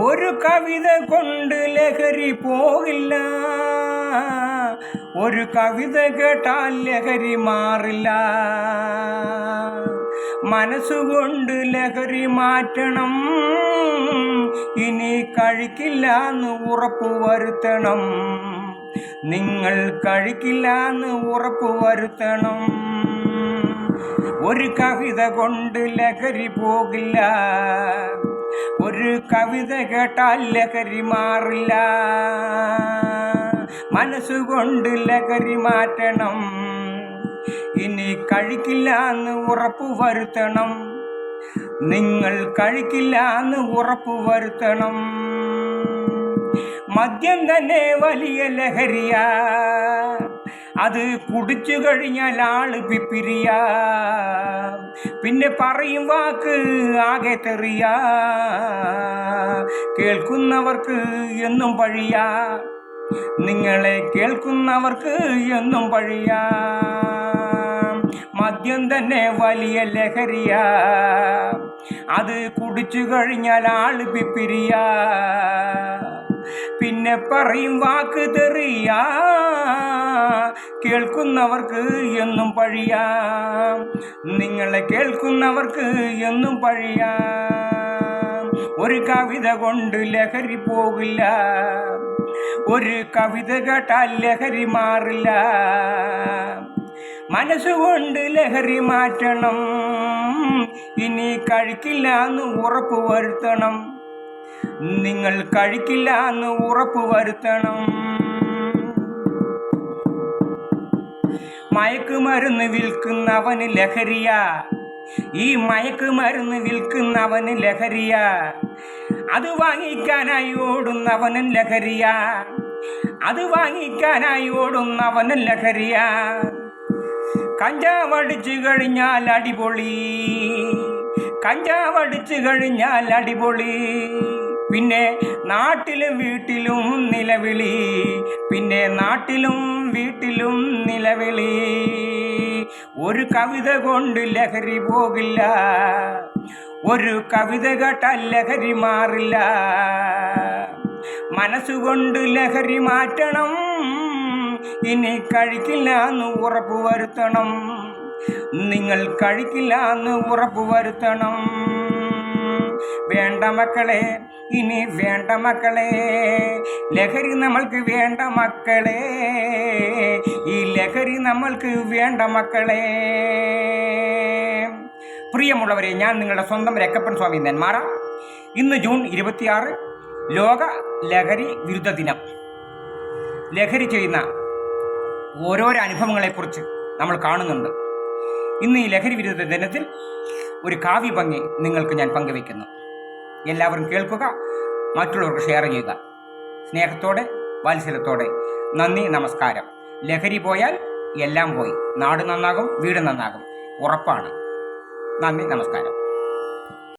ഒരു കവിത കൊണ്ട് ലഹരി പോകില്ല. ഒരു കവിത കേട്ടാൽ ലഹരി മാറില്ല. മനസ്സുകൊണ്ട് ലഹരി മാറ്റണം. ഇനി കഴിക്കില്ല എന്ന് ഉറപ്പു വരുത്തണം. നിങ്ങൾ കഴിക്കില്ല എന്ന് ഉറപ്പു വരുത്തണം. ഒരു കവിത കൊണ്ട് ലഹരി പോകില്ല. ഒരു കവിത കേട്ടാൽ ലഹരി മാറില്ല. മനസ്സുകൊണ്ട് ലഹരി മാറ്റണം. ഇനി കഴിക്കില്ല എന്ന് ഉറപ്പു വരുത്തണം. നിങ്ങൾ കഴിക്കില്ല എന്ന് ഉറപ്പു വരുത്തണം. മദ്യം തന്നെ വലിയ ലഹരിയാ. അത് കുടിച്ചു കഴിഞ്ഞാൽ ആൾ പിപ്പിരിയ. പിന്നെ പറയും വാക്ക് ആകെ തെറിയ. കേൾക്കുന്നവർക്ക് എന്നും പഴിയ. നിങ്ങളെ കേൾക്കുന്നവർക്ക് എന്നും പഴിയ. മദ്യം തന്നെ വലിയ ലഹരിയ. അത് കുടിച്ചു കഴിഞ്ഞാൽ ആൾ പിപ്പിരിയ. പിന്നെ പറയും വാക്ക് തെറിയ. കേൾക്കുന്നവർക്ക് എന്നും പഴിയാ. നിങ്ങളെ കേൾക്കുന്നവർക്ക് എന്നും പഴിയാ. ഒരു കവിത കൊണ്ട് ലഹരി പോകില്ല. ഒരു കവിത കേട്ടാൽ ലഹരി മാറില്ല. മനസ്സുകൊണ്ട് ലഹരി മാറ്റണം. ഇനി കഴിക്കില്ല എന്ന് ഉറപ്പ് വരുത്തണം. നിങ്ങൾ കഴിക്കില്ല എന്ന് ഉറപ്പ് വരുത്തണം. മയക്കുമരുന്ന് വിൽക്കുന്നവന് ലഹരിയ. ഈ മയക്കുമരുന്ന് വിൽക്കുന്നവന് ലഹരിയ. അത് വാങ്ങിക്കാനായി ഓടുന്നവനും ലഹരിയ. അത് വാങ്ങിക്കാനായി ഓടുന്നവനും ലഹരിയ. കഞ്ചാവടിച്ചു കഴിഞ്ഞാൽ അടിപൊളി. കഞ്ചാവടിച്ചു കഴിഞ്ഞാൽ അടിപൊളി. പിന്നെ നാട്ടിലും വീട്ടിലും നിലവിളി. പിന്നെ നാട്ടിലും വീട്ടിലും നിലവിളി. ഒരു കവിത കൊണ്ട് ലഹരി പോകില്ല. ഒരു കവിത കേട്ടാൽ ലഹരി മാറില്ല. മനസ്സുകൊണ്ട് ലഹരി മാറ്റണം. ഇനി കഴിക്കില്ല എന്ന് ഉറപ്പ് വരുത്തണം നിങ്ങൾ കഴിക്കില്ല എന്ന് ഉറപ്പ് വരുത്തണം വേണ്ട മക്കളെ ഇനി വേണ്ട മക്കളെ. ലഹരി നമ്മൾക്ക് വേണ്ട മക്കളെ. ഈ ലഹരി നമ്മൾക്ക് വേണ്ട മക്കളെ. പ്രിയമുള്ളവരെ ഞാൻ നിങ്ങളുടെ സ്വന്തം രക്കപ്പൻ സ്വാമി നെന്മാറ. ഇന്ന് ജൂൺ ഇരുപത്തിയാറ് ലോക ലഹരി വിരുദ്ധ ദിനം. ലഹരി ചെയ്യുന്ന ഓരോരോ അനുഭവങ്ങളെക്കുറിച്ച് നമ്മൾ കാണുന്നുണ്ട്. ഇന്ന് ഈ ലഹരി വിരുദ്ധ ദിനത്തിൽ ഒരു കാവ്യ ഭംഗി നിങ്ങൾക്ക് ഞാൻ പങ്കുവയ്ക്കുന്നു. എല്ലാവരും കേൾക്കുക മറ്റുള്ളവർക്ക് ഷെയർ ചെയ്യുക. സ്നേഹത്തോടെ വാത്സല്യത്തോടെ നന്ദി നമസ്കാരം. ലഹരി പോയാൽ എല്ലാം പോയി. നാട് നന്നാകും വീട് നന്നാകും. ഉറപ്പാണ്. നന്ദി നമസ്കാരം.